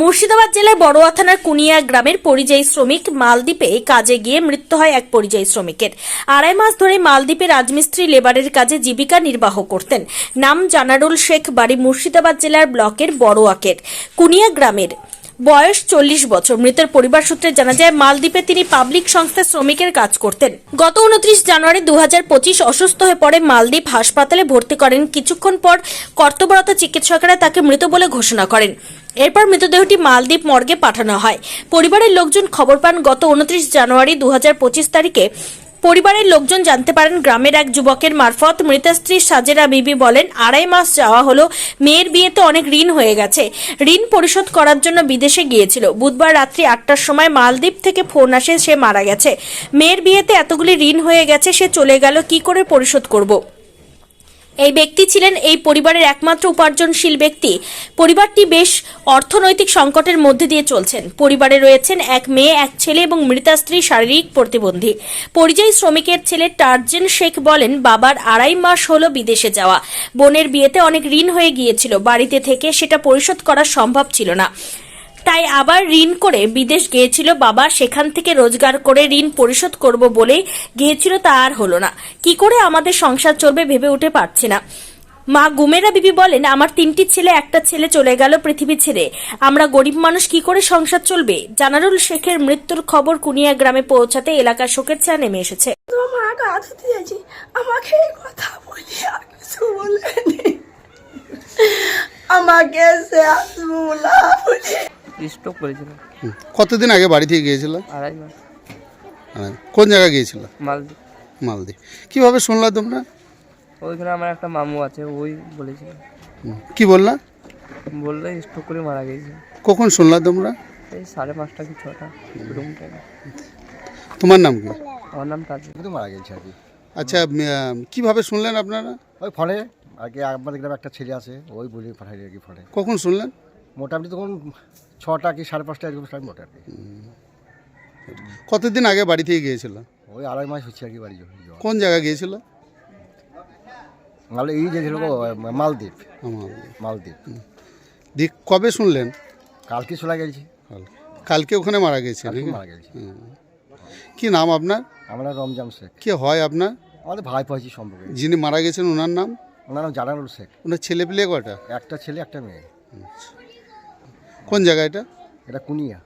মুর্শিদাবাদ জেলার বড়োয়া থানার কুনিয়া গ্রামের পরিযায়ী শ্রমিক মালদ্বীপে কাজে গিয়ে মৃত্যু হয় এক পরিযায়ী শ্রমিকের। আড়াই মাস ধরে মালদ্বীপে রাজমিস্ত্রি লেবারের কাজে জীবিকা নির্বাহ করতেন। নাম জানারুল শেখ, বাড়ি মুর্শিদাবাদ জেলার ব্লকের বড়োয়াকের। কুনিয়া গ্রামের বয়স চল্লিশ বছর। মৃতের পরিবার সূত্রে জানা যায়, মালদ্বীপে তিনি পাবলিক সংস্থার শ্রমিকের কাজ করতেন। গত উনত্রিশ জানুয়ারি দু হাজার পঁচিশ অসুস্থ হয়ে পড়ে মালদ্বীপ হাসপাতালে ভর্তি করেন। কিছুক্ষণ পর কর্তব্যরত চিকিৎসকেরা তাকে মৃত বলে ঘোষণা করেন। এরপর মৃতদেহটি মালদ্বীপ মর্গে পাঠানো হয়। পরিবারের লোকজন খবর পান, গত উনত্রিশ জানুয়ারি দু হাজার পঁচিশ তারিখে পরিবারের লোকজন জানতে পারেন, গ্রামের এক যুবকের মারফত মৃতা স্ত্রী সাজেরা বিবি বলেন, আড়াই মাস যাওয়া হলো, মেয়ের বিয়েতে অনেক ঋণ হয়ে গেছে। ঋণ পরিশোধ করার জন্য বিদেশে গিয়েছিল। বুধবার রাত্রি আটটার সময় মালদ্বীপ থেকে ফোন আসে, সে মারা গেছে। মেয়ের বিয়েতে এতগুলি ঋণ হয়ে গেছে, সে চলে গেল, কি করে পরিশোধ করব? এই ব্যক্তি ছিলেন এই পরিবারের একমাত্র উপার্জনশীল ব্যক্তি। পরিবারটি বেশ অর্থনৈতিক সংকটের মধ্যে দিয়ে চলছেন। পরিবারে রয়েছেন এক মেয়ে, এক ছেলে এবং মৃতা স্ত্রী শারীরিক প্রতিবন্ধী। পরিযায়ী শ্রমিকের ছেলে টার্জেন শেখ বলেন, বাবার আড়াই মাস হলো বিদেশে যাওয়া। বোনের বিয়েতে অনেক ঋণ হয়ে গিয়েছিল। বাড়িতে থেকে সেটা পরিশোধ করা সম্ভব ছিল না। তাই আবার ঋণ করে বিদেশ গিয়েছিল বাবা, সেখান থেকে রোজগার করে ঋণ পরিশোধ করব বলেই গিয়েছিল তা আর হলো না। কি করে আমাদের সংসার চলবে ভেবে উঠে পারছি না। মা গুমেরা বিবি বলেন, আমার তিনটি ছেলে, একটা ছেলে চলে গেল পৃথিবী ছেড়ে। আমরা গরিব মানুষ কি করে সংসার চলবে? জানারুল শেখের মৃত্যুর খবর কুনিয়া গ্রামে পৌঁছাতে এলাকার শোকের ছায়া নেমে এসেছে। আমাকে কথা আমাকে স্টক করেছিল। কতদিন আগে বাড়ি থেকে গিয়েছিল? আড়াই মাস। হ্যাঁ। কোন জায়গায় গিয়েছিল? মালদ্বীপ। মালদ্বীপ। কীভাবে শুনলা তোমরা? ওইখানে আমার একটা মামু আছে ওই বলেছিল। কি বললা? বললে স্টক করে মারা গেছে। কখন শুনলা তোমরা? এই সাড়ে পাঁচটা কি ছটা রুম টাইমে তোমার নাম কি? আমার নাম তাজ কিন্তু মারা গেছে আর কি। আচ্ছা কীভাবে শুনলেন আপনারা? ওই ফোনে আগে আমাদের গ্রামে একটা ছেলে আছে ওই বলে পাঠাই আর কি ফোনে। কখন শুনলেন? মোটামুটি তখন ছটা কি সাড়ে পাঁচটা এরকম টাইম মোটামুটি। কতদিন আগে বাড়ি থেকে গিয়েছিল? ওই আড়াই মাস হচ্ছে আর কি বাড়ি যাওয়া। কোন জায়গায় গিয়েছিল? নাহলে এই যে ছিল মালদ্বীপ। আমার মালদ্বীপ। দিক কবে শুনলেন? কালকে চলে গেছি। কাল- কালকে ওখানে মারা গেছে কালকে নাকি? মারা গেছি। কি নাম আপনার? আমরা রমজান শেখ। কে হয় আপনার? আমাদের ভাই পাইছি সম্পর্কে। যিনি মারা গেছেন ওনার নাম? ওনার নাম জানানুল শেখ। ওনার ছেলে পেলে কটা একটা ছেলে একটা মেয়ে। কোন জায়গা এটা? এটা কুনিয়া।